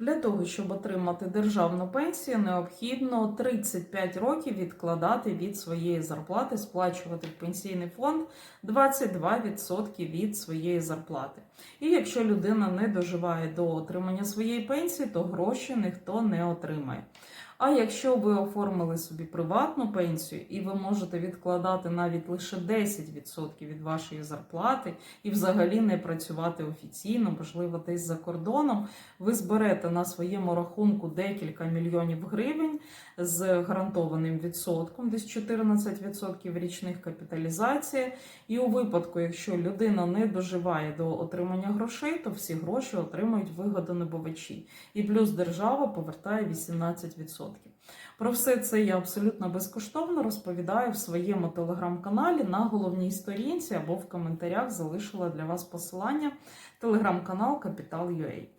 Для того, щоб отримати державну пенсію, необхідно 35 років відкладати від своєї зарплати, сплачувати в пенсійний фонд 22% від своєї зарплати. І якщо людина не доживає до отримання своєї пенсії, то гроші ніхто не отримає. А якщо ви оформили собі приватну пенсію і ви можете відкладати навіть лише 10% від вашої зарплати і взагалі не працювати офіційно, можливо, десь за кордоном, ви зберете на своєму рахунку декілька мільйонів гривень з гарантованим відсотком, десь 14% річних капіталізації. І у випадку, якщо людина не доживає до отримання грошей, то всі гроші отримують вигодонабувачі. І плюс держава повертає 18%. Про все це я абсолютно безкоштовно розповідаю в своєму телеграм-каналі на головній сторінці або в коментарях залишила для вас посилання телеграм-канал Капітал.ua.